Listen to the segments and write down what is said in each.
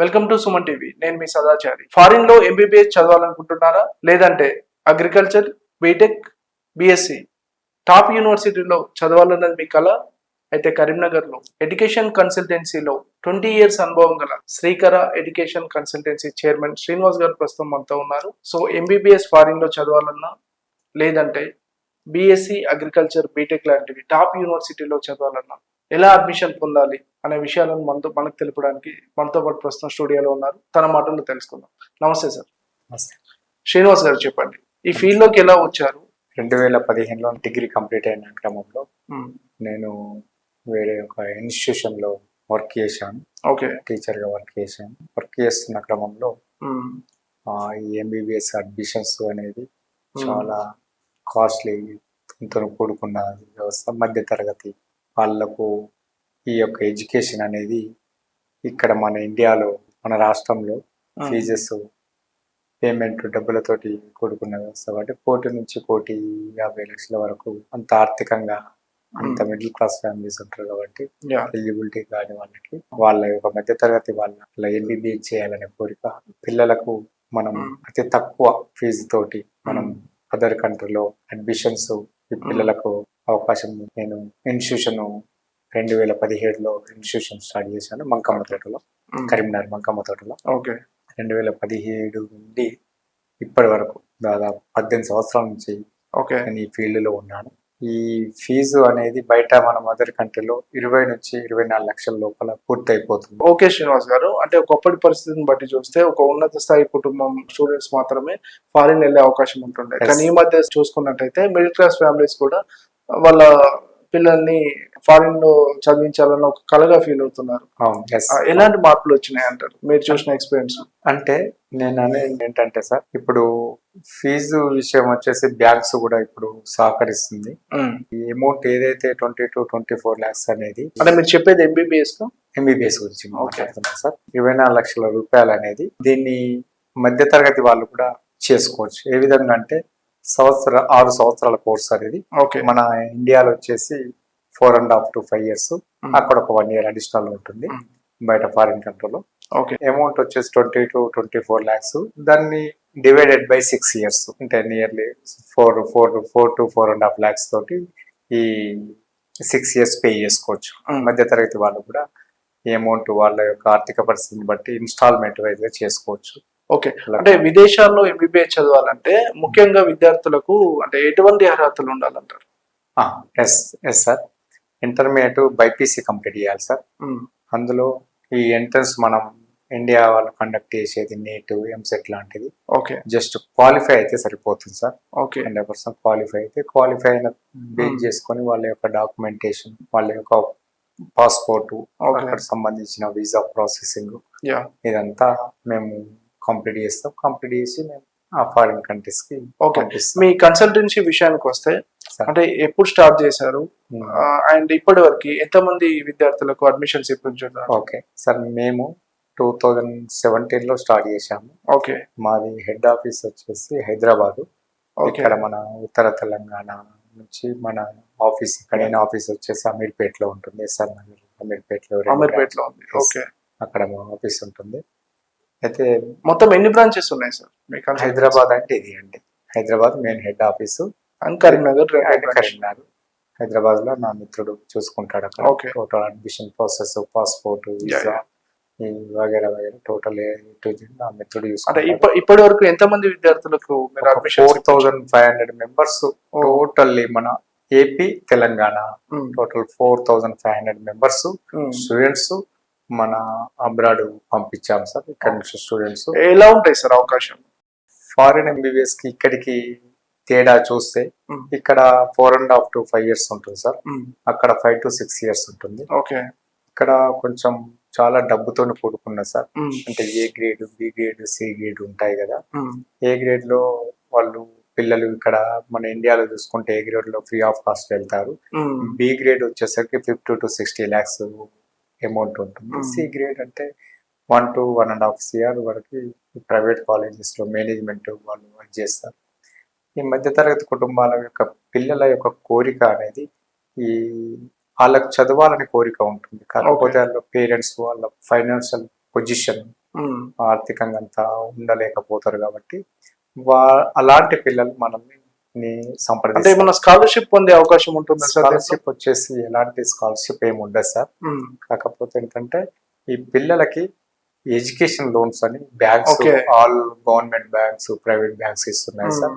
Welcome to Suman TV నేను మీ Sadachari. ఫారిన్లో MBBS చదవాలనుకుంటున్నారా? లేదంటే అగ్రికల్చర్ బీటెక్ బిఎస్సి టాప్ యూనివర్సిటీలో చదవాలన్నది మీ కళ? అయితే కరీంనగర్లో ఎడ్యుకేషన్ కన్సల్టెన్సీలో ట్వంటీ ఇయర్స్ అనుభవం గల Srikara education consultancy chairman Srinivas garu ప్రస్తుతం మనతో ఉన్నారు. సో ఎంబీబీఎస్ ఫారిన్లో చదవాలన్నా లేదంటే బీఎస్సీ అగ్రికల్చర్ బీటెక్ లాంటివి టాప్ యూనివర్సిటీలో చదవాలన్నా ఎలా అడ్మిషన్ పొందాలి అనే విషయాలను మనతో మనకు తెలుపడానికి మనతో పాటు ప్రస్తుతం స్టూడియోలో ఉన్నారు. తన మాటల్లో తెలుసుకుందాం. నమస్తే సార్. నమస్తే. శ్రీనివాస్ గారు చెప్పండి. ఈ ఫీల్డ్లోకి ఎలా వచ్చారు? రెండు వేల పదిహేనులో డిగ్రీ కంప్లీట్ అయిన క్రమంలో. నేను వేరే ఒక ఇన్స్టిట్యూషన్లో వర్క్ చేశాను. ఓకే. టీచర్గా వర్క్ చేశాను. వర్క్ చేస్తున్న క్రమంలో ఈ ఎంబీబీఎస్ అడ్మిషన్స్ అనేది. చాలా కాస్ట్లీ తో కూడుకున్న వ్యవస్థ మధ్య తరగతి వాళ్ళకు ఈ యొక్క ఎడ్యుకేషన్ అనేది ఇక్కడ మన ఇండియాలో మన రాష్ట్రంలో. ఫీజెస్ పేమెంట్ డబ్బులతోటి కూడుకున్న వ్యవస్థ కాబట్టి కోటి నుంచి కోటి యాభై లక్షల వరకు అంత ఆర్థికంగా అంత. మిడిల్ క్లాస్ ఫ్యామిలీస్ ఉంటారు కాబట్టి. ఎలిజిబిలిటీ కాని వాళ్ళకి వాళ్ళ యొక్క మధ్య తరగతి వాళ్ళ ఎంబీబీఎస్ చేయాలనే కోరిక పిల్లలకు మనం. అతి తక్కువ ఫీజు తోటి మనం. అదర్ కంట్రీలో అడ్మిషన్స్ ఈ పిల్లలకు అవకాశం నేను ఇన్స్టిట్యూషన్ రెండు వేల పదిహేడులో ఇన్స్టిట్యూషన్ స్టార్ట్ చేశాను మంకమ్మ తోటలో. కరీంనగర్ మంకమ్మ తోటలో. ఓకే. రెండు వేల పదిహేడు నుండి ఇప్పటి వరకు దాదాపు పద్దెనిమిది సంవత్సరాల నుంచి ఓకే. నేను ఈ ఫీల్డ్లో ఉన్నాను. ఈ ఫీజు అనేది బయట మన మదర్ కంట్రీలో ఇరవై నుంచి ఇరవై నాలుగు లక్షల లోపల పూర్తి అయిపోతుంది ఓకే శ్రీనివాస్ గారు. అంటే ఒకప్పటి పరిస్థితిని బట్టి చూస్తే ఒక ఉన్నత స్థాయి కుటుంబం స్టూడెంట్స్ మాత్రమే ఫారిన్ వెళ్ళే అవకాశం ఉంటుండే. కానీ ఈ మధ్య చూసుకున్నట్టయితే మిడిల్ క్లాస్ ఫ్యామిలీస్ కూడా వాళ్ళ పిల్లల్ని ఫారిన్లో చదివించాలని ఒక కలగా ఫీల్ అవుతున్నారు. ఎలాంటి మార్పులు వచ్చినాయి అంటారు? మీరు చూసిన ఎక్స్పీరియన్స్ అంటే నేను అనేది ఏంటంటే సార్ ఇప్పుడు ఫీజు విషయం వచ్చేసి బ్యాంక్స్ కూడా ఇప్పుడు సహకరిస్తుంది. ఈ అమౌంట్ ఏదైతే twenty two twenty four lakhs అనేది అంటే మీరు చెప్పేది ఎంబీబీఎస్ ఎంబీబీఎస్ గురించి. మాట్లాడుతున్నాం సార్. ఇరవై నాలుగు లక్షల రూపాయలు అనేది దీన్ని మధ్య తరగతి వాళ్ళు కూడా చేసుకోవచ్చు. ఏ విధంగా అంటే సంవత్సర ఆరు సంవత్సరాల కోర్స్ అనేది ఓకే. మన ఇండియాలో వచ్చేసి four and half to five years. అక్కడ ఒక వన్ ఇయర్ అడిషనల్ ఉంటుంది. బయట ఫారిన్ కంట్రీలో. ఓకే. అమౌంట్ వచ్చేసి twenty two twenty four lakhs దాన్ని డివైడెడ్ బై సిక్స్ ఇయర్స్. అంటే nearly four four four to four and half lakhs తోటి ఈ సిక్స్ ఇయర్స్ పే చేసుకోవచ్చు. మధ్య తరగతి వాళ్ళు కూడా ఈ అమౌంట్ వాళ్ళ యొక్క ఆర్థిక పరిస్థితిని బట్టి ఇన్స్టాల్మెంట్ వైజ్గా చేసుకోవచ్చు. ఓకే. అంటే విదేశాల్లో ఎంబీబీఎస్ చదవాలంటే ముఖ్యంగా విద్యార్థులకు అంటే ఎటువంటి అర్హతలు ఉండాలంటారు? Yes yes sir. Intermediate BiPC complete చేయాలి సార్. అందులో ఈ ఎంట్రన్స్ మనం ఇండియా వాళ్ళు కండక్ట్ చేసేది నీట్ ఎంసెట్ లాంటిది. ఓకే. జస్ట్ క్వాలిఫై అయితే సరిపోతుంది sir. Okay. Hundred percent qualify అయితే క్వాలిఫై అయిన బేస్. చేసుకొని వాళ్ళ యొక్క డాక్యుమెంటేషన్ వాళ్ళ యొక్క పాస్పోర్ట్ అక్కడ సంబంధించిన వీసా ప్రాసెసింగ్ యా. ఇదంతా మేము కంప్లీట్ చేస్తాం. కంప్లీట్ చేసి మేము ఆ ఫారిన్ కంట్రీస్కి ఓకే. మీ కన్సల్టెన్సీ విషయానికి వస్తే సార్. అంటే ఎప్పుడు స్టార్ట్ చేశారు? Hmm. అండ్ ఇప్పటి వరకు ఎంతమంది విద్యార్థులకు అడ్మిషన్స్ ఇప్పించున్నారు ఓకే సార్ మేము టూ థౌజండ్ సెవెంటీన్లో స్టార్ట్ చేశాము. ఓకే మాది హెడ్ ఆఫీస్ వచ్చేసి హైదరాబాద్. ఓకే ఇక్కడ మన ఉత్తర తెలంగాణ నుంచి మన ఆఫీస్ ఇక్కడ ఆఫీస్ వచ్చేసి అమీర్పేటలో ఉంటుంది. ఎస్ఆర్ నగర్ అమీర్పేటలో అమీర్పేటలో ఉంది. ఓకే అక్కడ మా ఆఫీస్ ఉంటుంది. అయితే మొత్తం ఎన్ని బ్రాంచెస్ ఉన్నాయి సార్ మీ హైదరాబాద్ అంటే ఇది అండి. Hyderabad main head office. And Karimnagar. Karimnagar. హైదరాబాద్లో నా మిత్రుడు చూసుకుంటాడు అక్కడ. Total admission process passport visa వగేరా వగేరా టోటల్ నా మిత్రుడు అంటే ఇప్పటి వరకు ఎంతమంది విద్యార్థులకు మీరు admission four thousand five hundred members totally మన AP Telangana total four thousand five hundred members students మన అబ్రాడ్ పంపించాం సార్. ఇక్కడ నుంచి స్టూడెంట్స్ ఎలా ఉంటాయి సార్ అవకాశం? ఫారిన్ ఎంబీబీఎస్కి ఇక్కడికి తేడా చూస్తే. ఇక్కడ four and half to five years ఉంటుంది సార్. అక్కడ ఫైవ్ టు సిక్స్ ఇయర్స్ ఉంటుంది. ఓకే. ఇక్కడ కొంచెం చాలా డబ్బుతో కూడుకున్న సార్. అంటే A grade B grade C grade ఉంటాయి కదా. ఏ గ్రేడ్లో వాళ్ళు పిల్లలు ఇక్కడ మన ఇండియాలో చూసుకుంటే ఏ గ్రేడ్లో ఫ్రీ ఆఫ్ కాస్ట్ వెళ్తారు. బి గ్రేడ్ వచ్చేసరికి fifty to sixty lakhs amount ఉంటుంది. సి గ్రేడ్ అంటే one to one and half CR వరకు ప్రైవేట్ కాలేజెస్లో మేనేజ్మెంట్ వాళ్ళు వర్క్ చేస్తారు ఈ మధ్యతరగతి కుటుంబాల యొక్క పిల్లల యొక్క కోరిక అనేది ఈ వాళ్ళకి చదవాలని కోరిక ఉంటుంది కాకపోతే వాళ్ళ పేరెంట్స్ వాళ్ళ ఫైనాన్షియల్ పొజిషన్. ఆర్థికంగా అంతా ఉండలేకపోతారు కాబట్టి వా అలాంటి పిల్లలు మనల్ని అంటే ఏమన్నా స్కాలర్షిప్ పొందే అవకాశం ఉంటుందా సార్ స్కాలర్షిప్ వచ్చేసి ఎలాంటి స్కాలర్షిప్ ఏమి ఉండదు సార్. కాకపోతే ఏంటంటే ఈ పిల్లలకి ఎడ్యుకేషన్ లోన్స్ అని banks. All government banks private banks ఇస్తున్నాయి సార్.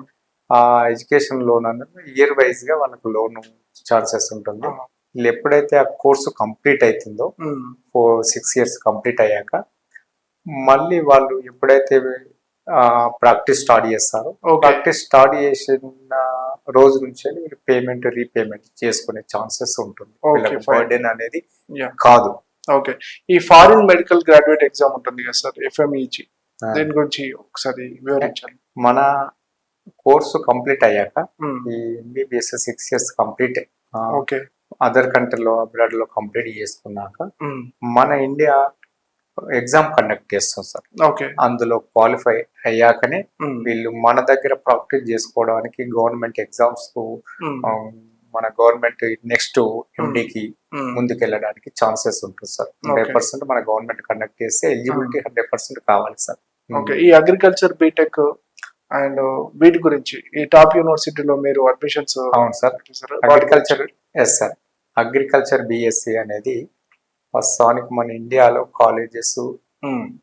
ఆ ఎడ్యుకేషన్ లోన్ అనేది ఇయర్ వైజ్గా వాళ్ళకు లోన్ ఛాన్సెస్ ఉంటుంది. వీళ్ళు ఎప్పుడైతే ఆ కోర్సు కంప్లీట్ అవుతుందో. ఫోర్ సిక్స్ ఇయర్స్ కంప్లీట్ అయ్యాక మళ్ళీ వాళ్ళు ఎప్పుడైతే ప్రాక్టీస్ స్టార్ట్ చేస్తారో. ప్రాక్టీస్ స్టార్ట్ చేసిన రోజు నుంచి వీళ్ళు పేమెంట్ రీపేమెంట్ చేసుకునే ఛాన్సెస్ ఉంటుంది. బర్డెన్ అనేది. కాదు. ఓకే ఈ ఫారిన్ మెడికల్ గ్రాడ్యుయేట్ ఎగ్జామ్ ఉంటుంది కదా సార్ ఎఫ్ఎంఈజీ ఆ, దీని గురించి ఒకసారి వివరించాలి మన కోర్సు కంప్లీట్ అయ్యాక ఉమ్. ఈ MBBS six years complete okay other కంట్రీలో అబ్రాడ్లో కంప్లీట్ చేసుకున్నాక ఉమ్. మన ఇండియా ఎగ్జామ్ కండక్ట్ చేస్తాం సార్. ఓకే. అందులో క్వాలిఫై అయ్యాకనే. వీళ్ళు మన దగ్గర ప్రాక్టీస్ చేసుకోవడానికి గవర్నమెంట్ ఎగ్జామ్స్కు మన గవర్నమెంట్ నెక్స్ట్ ఎండికి ఉమ్. ముందుకు వెళ్ళడానికి ఛాన్సెస్ ఉంటుంది సార్. హండ్రెడ్ పర్సెంట్ మన గవర్నమెంట్ కండక్ట్ చేస్తే ఎలిజిబిలిటీ హండ్రెడ్ పర్సెంట్ కావాలి సార్. ఓకే. ఈ అగ్రికల్చర్ బీటెక్ అండ్ వీటి గురించి ఈ టాప్ యూనివర్సిటీలో మీరు అడ్మిషన్స్ అవును sir. Agriculture yes sir. Agriculture BSc అనేది ప్రస్తుతానికి మన ఇండియాలో కాలేజెస్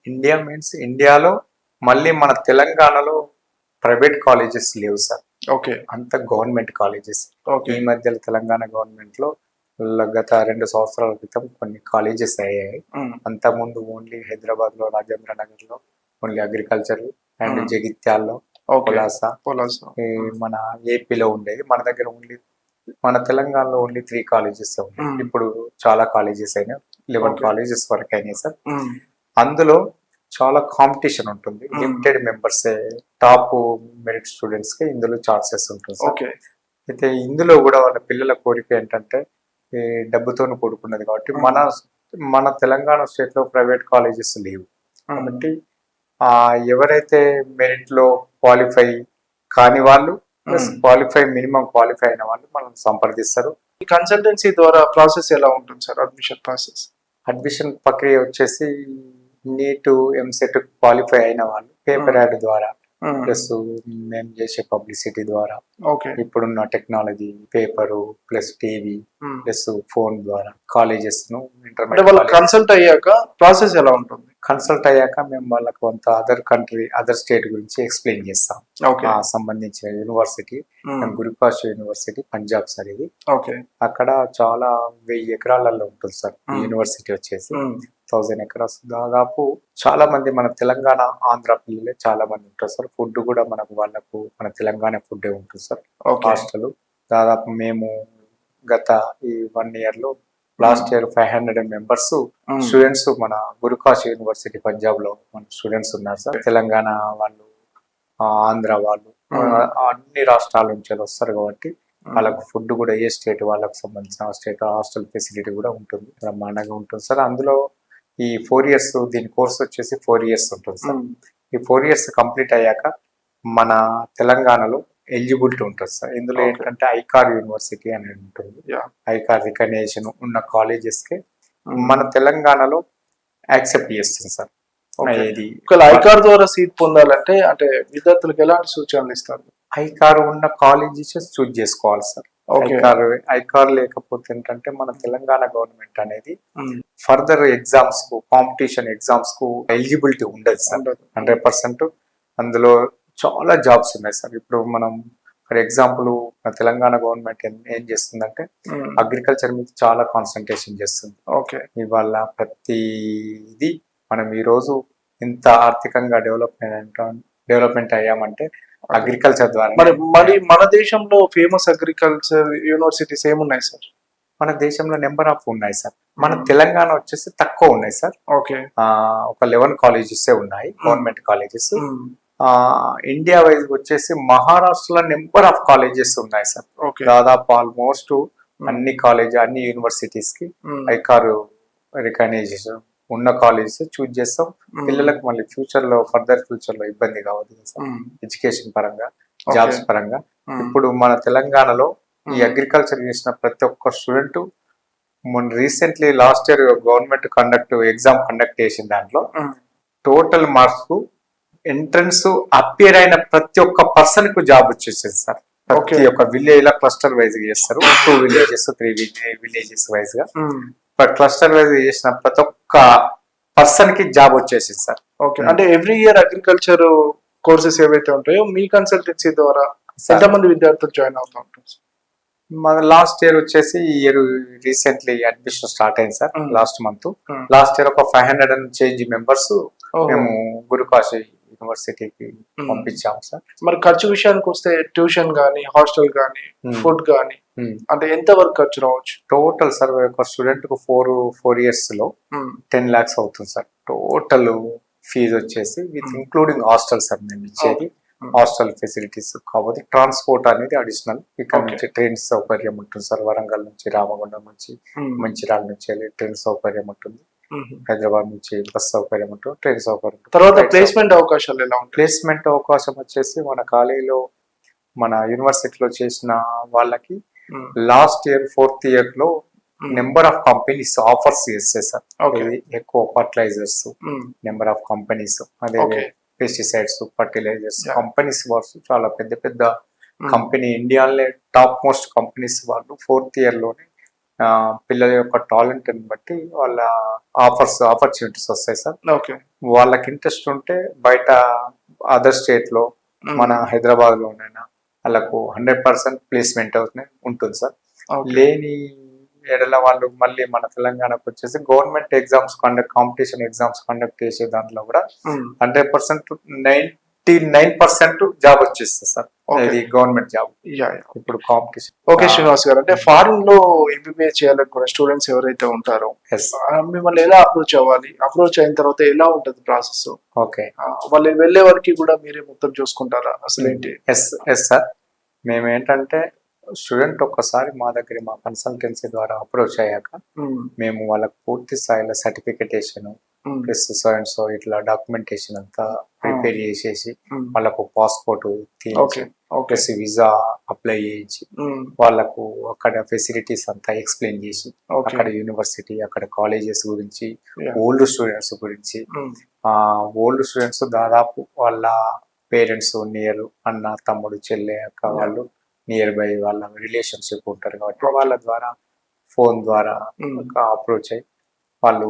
ఇండియా మీన్స్ ఇండియాలో మళ్ళీ మన తెలంగాణలో ప్రైవేట్ కాలేజెస్ లేవు సార్. ఓకే. అంత గవర్నమెంట్ కాలేజెస్ ఓకే. ఈ మధ్యలో తెలంగాణ గవర్నమెంట్లో గత రెండు సంవత్సరాల క్రితం కొన్ని కాలేజెస్ అయ్యాయి. అంతకుముందు ఓన్లీ హైదరాబాద్లో రాజేంద్ర నగర్లో ఓన్లీ అగ్రికల్చర్ అండ్. జగిత్యాల్లో పొలాస్. మన ఏపీలో ఉండేది. మన దగ్గర ఓన్లీ మన తెలంగాణలో ఓన్లీ త్రీ కాలేజెస్ ఉన్నాయి. ఇప్పుడు చాలా కాలేజెస్ అయినాయి. లెవెన్. కాలేజెస్ వరకు అయినాయి సార్ అందులో చాలా కాంపిటీషన్ ఉంటుంది. లిమిటెడ్ మెంబర్స్ టాప్ మెరిట్ స్టూడెంట్స్కి ఇందులో ఛాన్సెస్ ఉంటుంది సార్ అయితే ఇందులో కూడా వాళ్ళ పిల్లల కోరిక ఏంటంటే ఈ డబ్బుతోనే కూడుకున్నది కాబట్టి. మన మన తెలంగాణ స్టేట్లో ప్రైవేట్ కాలేజెస్ లేవు కాబట్టి ఆ ఎవరైతే మెరిట్లో క్వాలిఫై కాని వాళ్ళు ప్లస్. క్వాలిఫై మినిమం క్వాలిఫై అయిన వాళ్ళు మనం సంప్రదిస్తారు ఈ కన్సల్టెన్సీ ద్వారా ప్రాసెస్ ఎలా ఉంటుంది సార్ అడ్మిషన్ ప్రాసెస్ అడ్మిషన్ ప్రక్రియ వచ్చేసి నీట్ ఎంసెట్ క్వాలిఫై అయిన వాళ్ళు పేపర్ యాడ్ ద్వారా. ప్లస్ మేము చేసే పబ్లిసిటీ ద్వారా ఓకే. ఇప్పుడున్న technology paper plus TV plus phone ద్వారా కాలేజెస్ను ఇంటర్మీడియట్ కన్సల్ట్ అయ్యాక ప్రాసెస్ ఎలా ఉంటుంది? కన్సల్ట్ అయ్యాక మేము వాళ్ళకి కొంత అదర్ కంట్రీ అదర్ స్టేట్ గురించి ఎక్స్ప్లెయిన్ చేస్తాం. సంబంధించిన university Gurukashi university Punjab sir ఇది. ఓకే. అక్కడ చాలా వెయ్యి ఎకరాలలో ఉంటుంది సార్. యూనివర్సిటీ వచ్చేసి. థౌజండ్ ఎకరాస్ దాదాపు చాలా మంది మన తెలంగాణ ఆంధ్ర పిల్లలే చాలా మంది ఉంటారు సార్. ఫుడ్ కూడా మనకు వాళ్ళకు మన తెలంగాణ ఫుడ్ ఉంటుంది సార్. హాస్టల్. దాదాపు మేము గత ఈ వన్ ఇయర్లో last year five hundred members students మన గురుకాష్ యూనివర్సిటీ పంజాబ్లో మన స్టూడెంట్స్ ఉన్నారు సార్. తెలంగాణ వాళ్ళు ఆంధ్ర వాళ్ళు అన్ని రాష్ట్రాల నుంచి వస్తారు కాబట్టి వాళ్ళకు ఫుడ్ కూడా ఏ స్టేట్ వాళ్ళకి సంబంధించిన స్టేట్ హాస్టల్ ఫెసిలిటీ కూడా ఉంటుంది. బ్రహ్మాండంగా ఉంటుంది సార్. అందులో ఈ ఫోర్ ఇయర్స్ దీని కోర్స్ వచ్చేసి ఫోర్ ఇయర్స్ ఉంటుంది సార్. ఈ ఫోర్ ఇయర్స్ కంప్లీట్ అయ్యాక మన తెలంగాణలో ఎలిజిబిలిటీ ఉంటుంది సార్. ఇందులో. ఏంటంటే ఐకార్ యూనివర్సిటీ అని ఉంటుంది. ఐకార్ రికగ్నేషన్ ఉన్న కాలేజెస్కి మన తెలంగాణలో యాక్సెప్ట్ చేస్తుంది సార్. ఇది ఐకార్ ద్వారా సీట్ పొందాలంటే అంటే విద్యార్థులకు ఎలాంటి సూచనలు ఇస్తారు? ఐకార్ ఉన్న కాలేజెస్ చూజ్ చేసుకోవాలి సార్. ఐకార్ ఐకార్ లేకపోతే ఏంటంటే మన తెలంగాణ గవర్నమెంట్ అనేది ఫర్దర్ ఎగ్జామ్స్కు కాంపిటీషన్ ఎగ్జామ్స్కు ఎలిజిబిలిటీ ఉండదు సార్. హండ్రెడ్ పర్సెంట్ అందులో చాలా జాబ్స్ ఉన్నాయి సార్. ఇప్పుడు మనం ఫర్ ఎగ్జాంపుల్ మన తెలంగాణ గవర్నమెంట్ ఏం- చేస్తుందంటే అగ్రికల్చర్ మీద చాలా కాన్సన్ట్రేషన్ చేస్తుంది. ఓకే. ఇవాళ ప్రతి ఇది మనం ఈ రోజు ఇంత ఆర్థికంగా డెవలప్మెంట్ డెవలప్మెంట్ అయ్యామంటే అగ్రికల్చర్ ద్వారా మరి మరి మన దేశంలో ఫేమస్ అగ్రికల్చర్ యూనివర్సిటీస్ ఏమున్నాయి సార్? మన దేశంలో నెంబర్ ఆఫ్ ఉన్నాయి సార్. మన Hmm. తెలంగాణ వచ్చేసి తక్కువ ఉన్నాయి సార్. ఓకే. ఒక లెవెన్ కాలేజెస్ ఉన్నాయి గవర్నమెంట్ కాలేజెస్. ఇండియా వైజ్ వచ్చేసి మహారాష్ట్రలో నెంబర్ ఆఫ్ కాలేజెస్ ఉన్నాయి సార్. ఓకే. దాదాపు ఆల్మోస్ట్ అన్ని కాలేజ్ అన్ని యూనివర్సిటీస్కి ఐకారు రికగ్నైజేషన్ ఉన్న కాలేజెస్ చూజ్ చేస్తాం. పిల్లలకు మళ్ళీ ఫ్యూచర్లో ఫర్దర్ ఫ్యూచర్లో ఇబ్బంది కావద్దు సార్. ఎడ్యుకేషన్ పరంగా జాబ్స్ పరంగా. ఇప్పుడు మన తెలంగాణలో ఈ అగ్రికల్చర్ చేసిన ప్రతి ఒక్క స్టూడెంట్ మొన్న recently last year government conduct exam conduct చేసిన దాంట్లో టోటల్ మార్క్స్ ఎంట్రన్స్ అపియర్ అయిన ప్రతి ఒక్క పర్సన్కు జాబ్ వచ్చేసేది సార్. ప్రతి. ఒక్క విలేజ్లో క్లస్టర్ వైజ్ చేస్తారు. టూ విలేజెస్ త్రీ విలేజెస్ వైజ్గా. క్లస్టర్ వైజ్ చేసిన ప్రతి ఒక్క పర్సన్కి జాబ్ వచ్చేసింది సార్. ఓకే అంటే ఎవ్రీ ఇయర్ అగ్రికల్చర్ కోర్సెస్ ఏవైతే ఉంటాయో మీ కన్సల్టెన్సీ ద్వారా ఎంతమంది విద్యార్థులు జాయిన్ అవుతూ ఉంటారు? మన లాస్ట్ ఇయర్ వచ్చేసి ఈ ఇయర్ రీసెంట్లీ అడ్మిషన్ స్టార్ట్ అయింది sir. Last month. Last year ఒక five hundred and change members. మేము గురుకాశి యూనివర్సిటీకి. పంపించాము సార్ మరి ఖర్చు విషయానికి వస్తే ట్యూషన్ కానీ హాస్టల్ కానీ. ఫుడ్ కానీ అంటే ఎంత వరకు ఖర్చు రావచ్చు టోటల్ సార్ ఒక స్టూడెంట్కు ఫోర్ ఫోర్ ఇయర్స్లో టెన్ లాక్స్ అవుతుంది సార్ టోటల్ ఫీజు వచ్చేసి విత్. ఇంక్లూడింగ్ హాస్టల్ సార్ మేము ఇచ్చేది. హాస్టల్ ఫెసిలిటీస్ కాకపోతే ట్రాన్స్పోర్ట్ అనేది అడిషనల్ ఇక్కడ. నుంచి ట్రైన్ సౌకర్యం ఉంటుంది సార్. వరంగల్ నుంచి రామగుండం నుంచి ఉమ్, మంచిర్యాల నుంచి వెళ్ళి ట్రైన్ సౌకర్యం ఉంటుంది. ఉమ్. హైదరాబాద్ నుంచి బస్ సౌకర్యం ఉంటుంది ట్రైన్ సౌకర్యం. తర్వాత ప్లేస్మెంట్ అవకాశాలు ఎలా ఉంటాయి? ప్లేస్మెంట్ అవకాశం వచ్చేసి మన కాలేజీలో మన యూనివర్సిటీలో చేసిన వాళ్ళకి లాస్ట్ ఇయర్ ఫోర్త్ ఇయర్లో నెంబర్ ఆఫ్ కంపెనీస్ ఆఫర్స్ చేస్తాయి సార్. ఎక్కువ ఫర్టిలైజర్స్ నెంబర్ ఆఫ్ కంపెనీస్ అదే. Pesticides fertilizers. కంపెనీస్ వాళ్ళు చాలా పెద్ద పెద్ద కంపెనీ ఇండియాలో టాప్ మోస్ట్ కంపెనీస్ వాళ్ళు ఫోర్త్ ఇయర్లోనే ఆ, పిల్లల యొక్క టాలెంట్ని బట్టి వాళ్ళ ఆఫర్స్ ఆపర్చునిటీస్ వస్తాయి సార్. వాళ్ళకి ఇంట్రెస్ట్ ఉంటే బయట అదర్ స్టేట్లో ఉమ్, మన హైదరాబాద్ లోనైనా వాళ్ళకు హండ్రెడ్ పర్సెంట్ ప్లేస్మెంట్ అవుతుంది ఉంటుంది సార్. లేని ఎడల వాళ్ళు మళ్ళీ మన తెలంగాణకు వచ్చేసి government exams conduct competition exams conduct చేసే దాంట్లో కూడా ఉమ్, hundred percent ninety nine percent job వచ్చేస్తుంది సార్. ఇది గవర్నమెంట్ జాబ్. ఇప్పుడు కాంపిటీషన్. ఓకే శ్రీనివాస్ గారు అంటే ఫారిన్లో ఎంబీబీఎస్ చేయాలనుకున్న స్టూడెంట్స్ ఎవరైతే ఉంటారో మిమ్మల్ని ఎలా అప్రోచ్ అవ్వాలి? అప్రోచ్ అయిన తర్వాత ఎలా ఉంటుంది ప్రాసెస్ ఓకే వాళ్ళు వెళ్ళే వరకు కూడా మీరే మొత్తం చూసుకుంటారా? అసలు ఏంటి? ఎస్ ఎస్ సార్ మేము ఏంటంటే స్టూడెంట్ ఒక్కసారి మా దగ్గర మా కన్సల్టెన్సీ ద్వారా అప్రోచ్ అయ్యాక మేము. వాళ్ళకి పూర్తి స్థాయిలో certification plus so and so ఇట్లా డాక్యుమెంటేషన్ అంతా ప్రిపేర్ చేసేసి వాళ్ళకు పాస్పోర్ట్ ప్లస్ వీసా అప్లై చేయించి వాళ్ళకు అక్కడ ఫెసిలిటీస్ అంతా ఎక్స్ప్లెయిన్ చేసి అక్కడ యూనివర్సిటీ అక్కడ కాలేజెస్ గురించి. ఓల్డ్ స్టూడెంట్స్ గురించి ఆ ఓల్డ్ స్టూడెంట్స్ దాదాపు వాళ్ళ పేరెంట్స్ నియర్ అన్న తమ్ముడు చెల్లె అక్క. వాళ్ళు నియర్ బై వాళ్ళ రిలేషన్షిప్ ఉంటారు కాబట్టి వాళ్ళ ద్వారా ఫోన్ ద్వారా అప్రోచ్ అయ్యి వాళ్ళు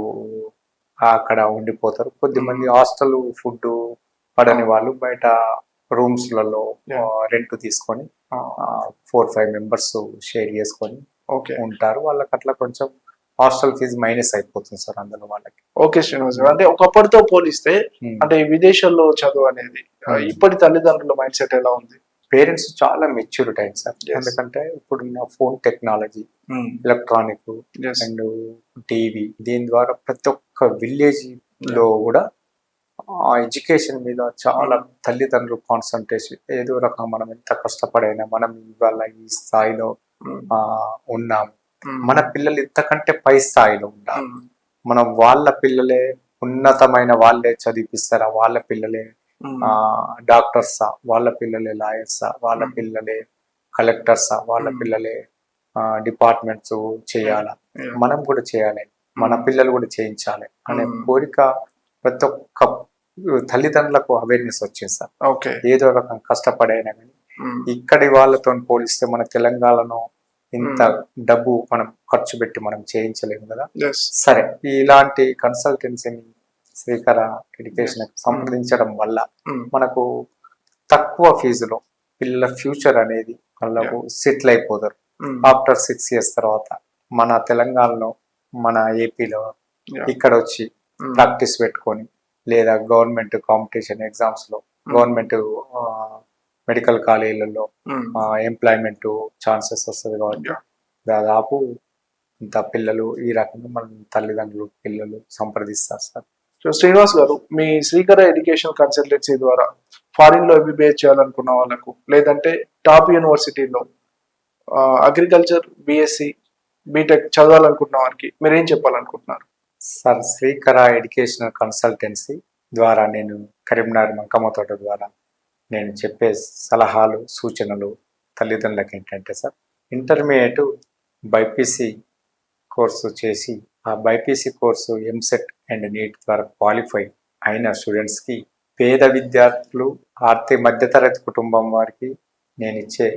అక్కడ ఉండిపోతారు. కొద్దిమంది హాస్టల్ ఫుడ్ పడని వాళ్ళు బయట రూమ్స్లలో. రెంట్ తీసుకొని ఫోర్ ఫైవ్ మెంబర్స్ షేర్ చేసుకొని ఉంటారు. వాళ్ళకి అట్లా కొంచెం హాస్టల్ ఫీజు మైనస్ అయిపోతుంది సార్ అందులో వాళ్ళకి. ఓకే శ్రీనివాస్ గారు. అంటే ఒకప్పటితో పోలిస్తే అంటే విదేశాల్లో చదువు అనేది Hmm. ఇప్పటి తల్లిదండ్రుల మైండ్ సెట్ ఎలా ఉంది? పేరెంట్స్ చాలా మెచ్యూరిటీ అయింది సార్. ఎందుకంటే ఇప్పుడున్న phone technology um, electronic. And TV దీని ద్వారా ప్రతి ఒక్క విలేజ్లో కూడా ఆ ఎడ్యుకేషన్ మీద చాలా తల్లిదండ్రులు కాన్సన్ట్రేషన్ ఏదో రకం మనం ఎంత కష్టపడైనా మనం ఇవాళ ఈ స్థాయిలో ఉమ్, ఆ, ఉన్నాం. ఉమ్, మన పిల్లలు ఇంతకంటే పై స్థాయిలో ఉమ్, మనం వాళ్ళ పిల్లలే ఉన్నతమైన వాళ్ళే చదివిపిస్తారా? వాళ్ళ పిల్లలే డాక్టర్సా వాళ్ళ పిల్లలే లాయర్సా వాళ్ళ. పిల్లలే కలెక్టర్సా వాళ్ళ. పిల్లలే డిపార్ట్మెంట్స్ చేయాలా. మనం కూడా చేయాలి మన. పిల్లలు కూడా చేయించాలి అనే. కోరిక ప్రతి ఒక్క తల్లిదండ్రులకు అవేర్నెస్ వచ్చింది సార్ ఏదో రకం కష్టపడైనా కానీ ఇక్కడి వాళ్ళతో పోలిస్తే మన తెలంగాణలో ఇంత డబ్బు మనం ఖర్చు పెట్టి మనం చేయించలేము కదా. సరే ఇలాంటి కన్సల్టెన్సీని శ్రీకర ఎడ్యుకేషన్ సంప్రదించడం వల్ల మనకు తక్కువ ఫీజులో పిల్లల ఫ్యూచర్ అనేది వాళ్ళకు సెటిల్ అయిపోతారు. ఆఫ్టర్ సిక్స్ ఇయర్స్ తర్వాత మన తెలంగాణలో మన ఏపీలో. ఇక్కడ వచ్చి ప్రాక్టీస్ పెట్టుకొని లేదా గవర్నమెంట్ కాంపిటీషన్ ఎగ్జామ్స్లో గవర్నమెంట్ మెడికల్ కాలేజీలలో ఎంప్లాయ్మెంట్ ఛాన్సెస్ వస్తుంది కాబట్టి. దాదాపు ఇంత పిల్లలు ఈ రకంగా మన తల్లిదండ్రులు పిల్లలు సంప్రదిస్తారు సార్. సో శ్రీనివాస్ గారు మీ శ్రీకర ఎడ్యుకేషన్ కన్సల్టెన్సీ ద్వారా ఫారిన్లో ఎంబీబీఎస్ చేయాలనుకున్న వాళ్ళకు లేదంటే టాప్ యూనివర్సిటీలో అగ్రికల్చర్ బిఎస్సి బీటెక్ చదవాలనుకుంటున్న వారికి మీరు ఏం చెప్పాలనుకుంటున్నారు? సార్ శ్రీకర ఎడ్యుకేషనల్ కన్సల్టెన్సీ ద్వారా నేను కరీంనగర్ మంకమ్మ తోట ద్వారా నేను చెప్పే సలహాలు సూచనలు తల్లిదండ్రులకు ఏంటంటే సార్ ఇంటర్మీడియట్ బైపీసీ కోర్సు చేసి ఆ BiPC course EAMCET and NEET ద్వారా క్వాలిఫై అయిన స్టూడెంట్స్కి పేద విద్యార్థులు ఆర్థిక మధ్యతరగతి కుటుంబం వారికి నేను ఇచ్చే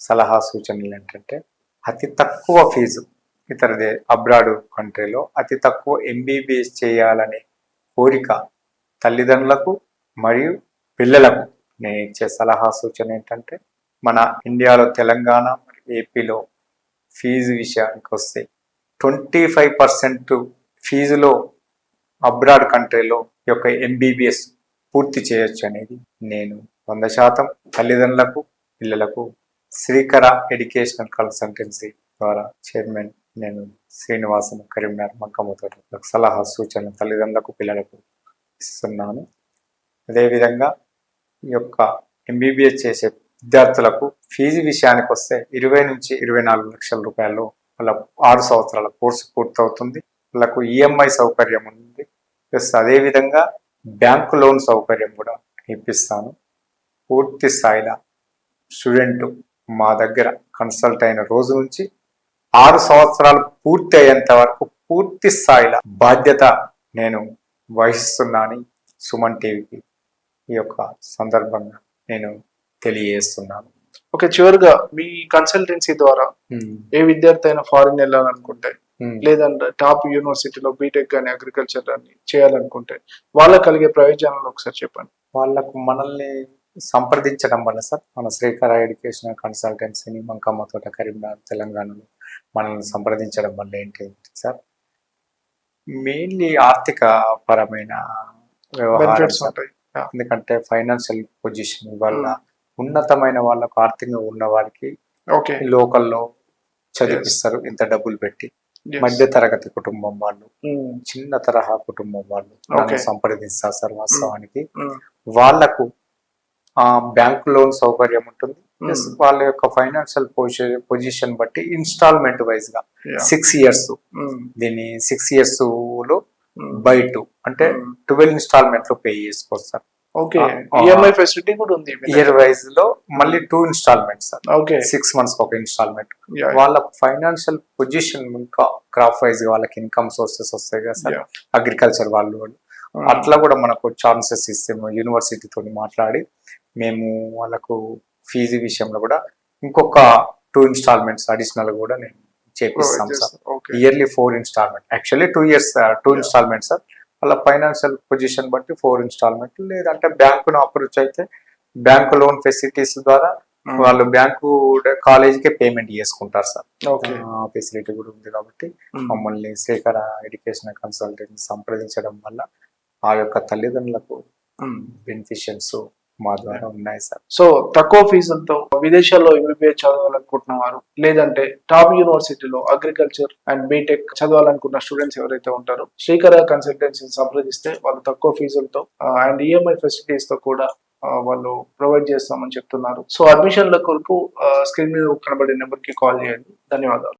సలహా సూచనలు ఏంటంటే అతి తక్కువ ఫీజు ఇతర దే అబ్రాడ్ కంట్రీలో అతి తక్కువ ఎంబీబీఎస్ చేయాలనే కోరిక తల్లిదండ్రులకు మరియు పిల్లలకు నేను ఇచ్చే సలహా సూచన ఏంటంటే మన ఇండియాలో తెలంగాణ మరియు ఏపీలో ఫీజు విషయానికి వస్తే ట్వంటీ ఫైవ్ పర్సెంట్ ఫీజులో అబ్రాడ్ కంట్రీలో యొక్క ఎంబీబీఎస్ పూర్తి చేయొచ్చు అనేది నేను వంద శాతం తల్లిదండ్రులకు పిల్లలకు శ్రీకర ఎడ్యుకేషనల్ కన్సల్టెన్సీ ద్వారా చైర్మన్ నేను శ్రీనివాసన్ కరీంనగర్ మక్కమ్మతో సలహా సూచన తల్లిదండ్రులకు పిల్లలకు ఇస్తున్నాను. అదేవిధంగా ఈ యొక్క ఎంబీబీఎస్ చేసే విద్యార్థులకు ఫీజు విషయానికి వస్తే ఇరవై నుంచి ఇరవై నాలుగు లక్షల రూపాయలు వాళ్ళ ఆరు సంవత్సరాల కోర్సు పూర్తవుతుంది. వాళ్ళకు ఈఎంఐ సౌకర్యం ఉంది. ప్లస్ అదేవిధంగా బ్యాంకు లోన్ సౌకర్యం కూడా ఇప్పిస్తాను. పూర్తి స్థాయిలో స్టూడెంట్ మా దగ్గర కన్సల్ట్ అయిన రోజు నుంచి ఆరు సంవత్సరాలు పూర్తి అయ్యేంత వరకు పూర్తి స్థాయిలో బాధ్యత నేను వహిస్తున్నాను సుమన్ టీవీకి ఈ యొక్క సందర్భంగా నేను తెలియజేస్తున్నాను. ఓకే చివరిగా మీ కన్సల్టెన్సీ ద్వారా ఏ విద్యార్థి అయినా ఫారిన్ వెళ్ళాలనుకుంటే లేదంటే టాప్ యూనివర్సిటీలో బీటెక్ కానీ అగ్రికల్చర్ కానీ చేయాలనుకుంటే వాళ్ళకి కలిగే ప్రయోజనాలు ఒకసారి చెప్పండి. వాళ్ళకు మనల్ని సంప్రదించడం వల్ల సార్ మన శ్రీకర ఎడ్యుకేషనల్ కన్సల్టెన్సీని మంకమ్మ తోట కరీంనగర్ తెలంగాణలో మనల్ని సంప్రదించడం వల్ల ఏంటి సార్? మెయిన్లీ ఆర్థిక పరమైన వ్యవహారం ఎందుకంటే ఫైనాన్షియల్ పొజిషన్ వల్ల ఉన్నతమైన వాళ్ళకు ఆర్థికంగా ఉన్న వారికి ఓకే. లోకల్లో చదివిస్తారు ఇంత డబ్బులు పెట్టి. మధ్య తరగతి కుటుంబం వాళ్ళు చిన్న తరహా కుటుంబం వాళ్ళు. సంప్రదిస్తారు సార్ వాస్తవానికి. వాళ్ళకు ఆ బ్యాంక్ లోన్ సౌకర్యం ఉంటుంది. ప్లస్ వాళ్ళ యొక్క ఫైనాన్షియల్ పొజిషన్ బట్టి ఇన్స్టాల్మెంట్ వైజ్గా సిక్స్ ఇయర్స్. దీన్ని సిక్స్ ఇయర్స్లో బై టూ అంటే ట్వెల్వ్ ఇన్స్టాల్మెంట్లో పే చేసుకోవచ్చు సార్. ఓకే. ఈఎంఐ ఫెసిలిటీ కూడా ఉంది ఇయర్. వైజ్లో మళ్ళీ two installment sir okay. Six months ఒక ఇన్స్టాల్మెంట్. వాళ్ళ ఫైనాన్షియల్ పొజిషన్ ఇంకా క్రాప్ వైజ్ వాళ్ళకి ఇన్కమ్ సోర్సెస్ వస్తాయి కదా సార్. అగ్రికల్చర్ వాళ్ళు వాళ్ళు. అట్లా కూడా మనకు ఛాన్సెస్ ఇస్తాము యూనివర్సిటీతో మాట్లాడి మేము వాళ్ళకు ఫీజు విషయంలో కూడా ఇంకొక టూ ఇన్స్టాల్మెంట్స్ అడిషనల్ కూడా నేను చేపిస్తాం sir. Yearly four installment. Actually two years two installment sir. వాళ్ళ ఫైనాన్షియల్ పొజిషన్ బట్టి ఫోర్ ఇన్స్టాల్మెంట్ లేదంటే బ్యాంకును అప్రోచ్ అయితే బ్యాంకు లోన్ ఫెసిలిటీస్ ద్వారా Mm. వాళ్ళు బ్యాంకు కాలేజీకే పేమెంట్ చేసుకుంటారు సార్ ఆ ఫెసిలిటీ కూడా ఉంది కాబట్టి Mm. మమ్మల్ని శ్రీకర ఎడ్యుకేషన్ కన్సల్టెంట్ సంప్రదించడం వల్ల ఆ యొక్క తల్లిదండ్రులకు Mm. బెనిఫిషియన్స్ మా ద్వారా ఉన్నాయి సార్. సో తక్కువ ఫీజులతో విదేశాల్లో ఎంబీబీఎస్ చదవాలనుకుంటున్న వారు లేదంటే టాప్ యూనివర్సిటీలో అగ్రికల్చర్ అండ్ బీటెక్ చదవాలనుకున్న స్టూడెంట్స్ ఎవరైతే ఉంటారో శ్రీకర కన్సల్టెన్సీ సంప్రదిస్తే వాళ్ళు తక్కువ ఫీజులతో అండ్ ఈఎంఐ ఫెసిలిటీస్తో కూడా వాళ్ళు ప్రొవైడ్ చేస్తామని చెప్తున్నారు. సో అడ్మిషన్ల కొరకు స్క్రీన్ మీద కనబడే నెంబర్కి కాల్ చేయండి. ధన్యవాదాలు.